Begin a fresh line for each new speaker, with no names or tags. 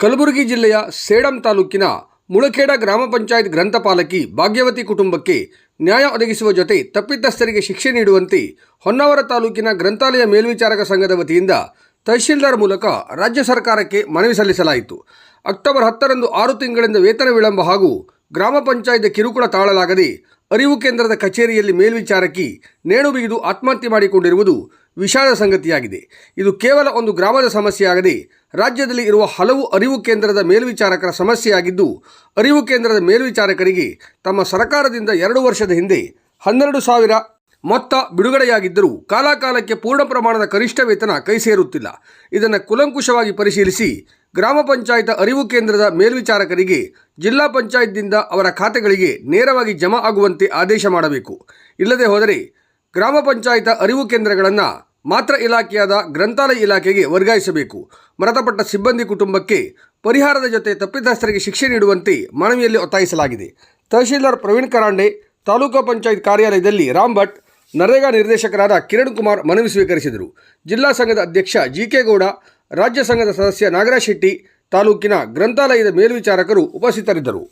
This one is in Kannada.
ಕಲಬುರಗಿ ಜಿಲ್ಲೆಯ ಸೇಡಂ ತಾಲೂಕಿನ ಮುಳಖೇಡ ಗ್ರಾಮ ಪಂಚಾಯತ್ ಗ್ರಂಥಪಾಲಕಿ ಭಾಗ್ಯವತಿ ಕುಟುಂಬಕ್ಕೆ ನ್ಯಾಯ ಒದಗಿಸುವ ಜೊತೆ ತಪ್ಪಿತಸ್ಥರಿಗೆ ಶಿಕ್ಷೆ ನೀಡುವಂತೆ ಹೊನ್ನಾವರ ತಾಲೂಕಿನ ಗ್ರಂಥಾಲಯ ಮೇಲ್ವಿಚಾರಕ ಸಂಘದ ವತಿಯಿಂದ ತಹಶೀಲ್ದಾರ್ ಮೂಲಕ ರಾಜ್ಯ ಸರ್ಕಾರಕ್ಕೆ ಮನವಿ ಸಲ್ಲಿಸಲಾಯಿತು. ಅಕ್ಟೋಬರ್ ಹತ್ತರಂದು ಆರು ತಿಂಗಳಿಂದ ವೇತನ ವಿಳಂಬ ಹಾಗೂ ಗ್ರಾಮ ಪಂಚಾಯತ್ ಕಿರುಕುಳ ತಾಳಲಾಗದೆ ಅರಿವು ಕೇಂದ್ರದ ಕಚೇರಿಯಲ್ಲಿ ಮೇಲ್ವಿಚಾರಕಿ ನೇಣು ಬಿಗಿದು ಆತ್ಮಹತ್ಯೆ ಮಾಡಿಕೊಂಡಿರುವುದು ವಿಷಾದ ಸಂಗತಿಯಾಗಿದೆ. ಇದು ಕೇವಲ ಒಂದು ಗ್ರಾಮದ ಸಮಸ್ಯೆಯಾಗದೆ ರಾಜ್ಯದಲ್ಲಿ ಇರುವ ಹಲವು ಅರಿವು ಕೇಂದ್ರದ ಮೇಲ್ವಿಚಾರಕರ ಸಮಸ್ಯೆಯಾಗಿದ್ದು, ಅರಿವು ಕೇಂದ್ರದ ಮೇಲ್ವಿಚಾರಕರಿಗೆ ತಮ್ಮ ಸರ್ಕಾರದಿಂದ ಎರಡು ವರ್ಷದ ಹಿಂದೆ ಹನ್ನೆರಡು ಸಾವಿರ ಮೊತ್ತ ಬಿಡುಗಡೆಯಾಗಿದ್ದರೂ ಕಾಲಕಾಲಕ್ಕೆ ಪೂರ್ಣ ಪ್ರಮಾಣದ ಕನಿಷ್ಠ ವೇತನ ಕೈ ಸೇರುತ್ತಿಲ್ಲ ಇದನ್ನು ಕುಲಂಕುಷವಾಗಿ ಪರಿಶೀಲಿಸಿ ಗ್ರಾಮ ಪಂಚಾಯತ್ ಅರಿವು ಕೇಂದ್ರದ ಮೇಲ್ವಿಚಾರಕರಿಗೆ ಜಿಲ್ಲಾ ಪಂಚಾಯತ್ನಿಂದ ಅವರ ಖಾತೆಗಳಿಗೆ ನೇರವಾಗಿ ಜಮಾ ಆಗುವಂತೆ ಆದೇಶ ಮಾಡಬೇಕು. ಇಲ್ಲದೆ ಹೋದರೆ ಗ್ರಾಮ ಪಂಚಾಯತ್ ಅರಿವು ಕೇಂದ್ರಗಳನ್ನು ಮಾತ್ರ ಇಲಾಖೆಯಾದ ಗ್ರಂಥಾಲಯ ಇಲಾಖೆಗೆ ವರ್ಗಾಯಿಸಬೇಕು. ಮೃತಪಟ್ಟ ಸಿಬ್ಬಂದಿ ಕುಟುಂಬಕ್ಕೆ ಪರಿಹಾರದ ಜೊತೆ ತಪ್ಪಿತಸ್ಥರಿಗೆ ಶಿಕ್ಷೆ ನೀಡುವಂತೆ ಮನವಿಯಲ್ಲಿ ಒತ್ತಾಯಿಸಲಾಗಿದೆ. ತಹಶೀಲ್ದಾರ್ ಪ್ರವೀಣ್ ಕರಾಂಡೆ, ತಾಲೂಕು ಪಂಚಾಯತ್ ಕಾರ್ಯಾಲಯದಲ್ಲಿ ರಾಮ್ ಭಟ್, ನರೇಗಾ ನಿರ್ದೇಶಕರಾದ ಕಿರಣ್ ಕುಮಾರ್ ಮನವಿ ಸ್ವೀಕರಿಸಿದರು. ಜಿಲ್ಲಾ ಸಂಘದ ಅಧ್ಯಕ್ಷ ಜಿ ಕೆ ಗೌಡ ರಾಜ್ಯ ಸಂಘದ ಸದಸ್ಯ ನಾಗರಾಜ್ ಶೆಟ್ಟಿ ತಾಲೂಕಿನ ಗ್ರಂಥಾಲಯದ ಮೇಲ್ವಿಚಾರಕರು ಉಪಸ್ಥಿತರಿದ್ದರು.